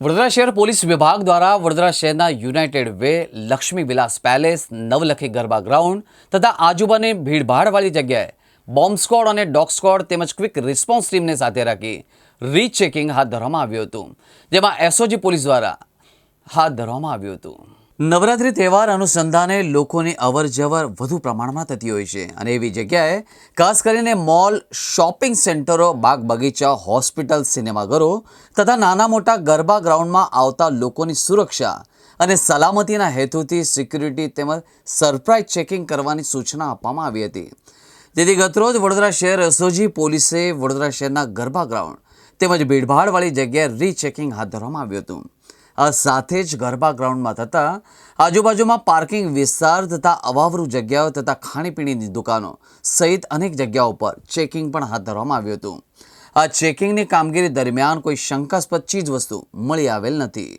વડોદરા શહેર પોલીસ વિભાગ દ્વારા વડોદરા શહેરના united way Laxmi Vilas palace, Navlakhi garba ground તથા આજુબાની ભીડભાડવાળી જગ્યાએ બોમ્બ સ્કોડ અને ડોગ સ્કોડ તેમજ ક્વિક રિસ્પોન્સ ટીમને સાથે રાખી રીચેકિંગ હાથ ધરવામાં આવ્યું હતું, જેમાં એસઓજી પોલીસ દ્વારા હાથ ધરવામાં આવ્યું હતું. નવરાત્રિ તહેવાર અનુસંધાને લોકોની અવર જવર વધુ પ્રમાણમાં થતી હોય છે અને એવી જગ્યાએ ખાસ કરીને મોલ, શોપિંગ સેન્ટરો બાગ બગીચા હોસ્પિટલ, સિનેમાઘરો તથા નાના મોટા ગરબા ગ્રાઉન્ડમાં આવતા લોકોની સુરક્ષા અને સલામતીના હેતુથી સિક્યુરિટી તેમજ સરપ્રાઇઝ ચેકિંગ કરવાની સૂચના આપવામાં આવી હતી. તેથી ગતરોજ વડોદરા શહેર એસઓજી પોલીસે વડોદરા શહેરના ગરબા ગ્રાઉન્ડ તેમજ ભીડભાડવાળી જગ્યાએ રીચેકિંગ હાથ ધરવામાં આવ્યું હતું. આ સાથે જ ગરબા ગ્રાઉન્ડમાં થતા આજુબાજુમાં પાર્કિંગ વિસ્તાર તથા અવાવરૂ જગ્યાઓ તથા ખાણીપીણીની દુકાનો સહિત અનેક જગ્યાઓ પર ચેકિંગ પણ હાથ ધરવામાં આવ્યું હતું. આ ચેકિંગની કામગીરી દરમિયાન કોઈ શંકાસ્પદ ચીજ વસ્તુ મળી આવેલ નથી.